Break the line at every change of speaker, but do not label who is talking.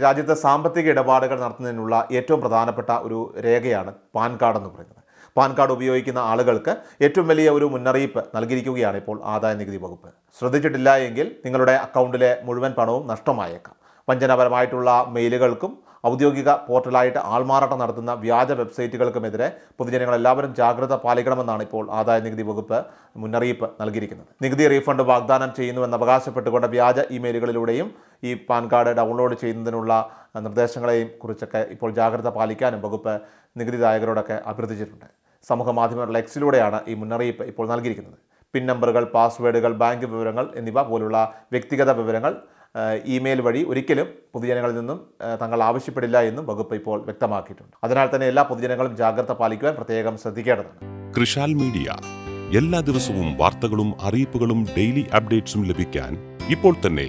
രാജ്യത്തെ സാമ്പത്തിക ഇടപാടുകൾ നടത്തുന്നതിനുള്ള ഏറ്റവും പ്രധാനപ്പെട്ട ഒരു രേഖയാണ് പാൻ കാർഡ് എന്ന് പറയുന്നത്. പാൻ കാർഡ് ഉപയോഗിക്കുന്ന ആളുകൾക്ക് ഏറ്റവും വലിയ ഒരു മുന്നറിയിപ്പ് നൽകിയിരിക്കുകയാണ് ഇപ്പോൾ ആദായ നികുതി വകുപ്പ്. ശ്രദ്ധിച്ചിട്ടില്ല എങ്കിൽ നിങ്ങളുടെ അക്കൗണ്ടിലെ മുഴുവൻ പണവും നഷ്ടമായേക്കാം. വഞ്ചനാപരമായിട്ടുള്ള മെയിലുകൾക്കും ഔദ്യോഗിക പോർട്ടലായിട്ട് ആൾമാറാട്ടം നടത്തുന്ന വ്യാജ വെബ്സൈറ്റുകൾക്കുമെതിരെ പൊതുജനങ്ങൾ എല്ലാവരും ജാഗ്രത പാലിക്കണമെന്നാണ് ഇപ്പോൾ ആദായ നികുതി വകുപ്പ് മുന്നറിയിപ്പ് നൽകിയിരിക്കുന്നത്. നികുതി റീഫണ്ട് വാഗ്ദാനം ചെയ്യുന്നുവെന്ന് അവകാശപ്പെട്ടുകൊണ്ട് വ്യാജ ഇമെയിലുകളിലൂടെയും ഈ പാൻ കാർഡ് ഡൗൺലോഡ് ചെയ്യുന്നതിനുള്ള നിർദ്ദേശങ്ങളെയും കുറിച്ചൊക്കെ ഇപ്പോൾ ജാഗ്രത പാലിക്കാനും വകുപ്പ് നികുതിദായകരോടൊക്കെ അഭ്യർത്ഥിച്ചിട്ടുണ്ട്. സമൂഹ മാധ്യമങ്ങളുടെ എക്സിലൂടെയാണ് ഈ മുന്നറിയിപ്പ് ഇപ്പോൾ നൽകിയിരിക്കുന്നത്. പിൻ നമ്പറുകൾ പാസ്വേഡുകൾ ബാങ്ക് വിവരങ്ങൾ എന്നിവ പോലുള്ള വ്യക്തിഗത വിവരങ്ങൾ ഇമെയിൽ വഴി ഒരിക്കലും പൊതുജനങ്ങളിൽ നിന്നും തങ്ങൾ ആവശ്യപ്പെടില്ല എന്നും വകുപ്പ് ഇപ്പോൾ വ്യക്തമാക്കിയിട്ടുണ്ട്. അതിനാൽ തന്നെ എല്ലാ പൊതുജനങ്ങളും ജാഗ്രത പാലിക്കുവാൻ പ്രത്യേകം ശ്രദ്ധിക്കേണ്ടതാണ്.
കൃഷാൽ മീഡിയ. എല്ലാ ദിവസവും വാർത്തകളും അറിയിപ്പുകളും ഡെയിലി അപ്ഡേറ്റ്സും ലഭിക്കാൻ ഇപ്പോൾ തന്നെ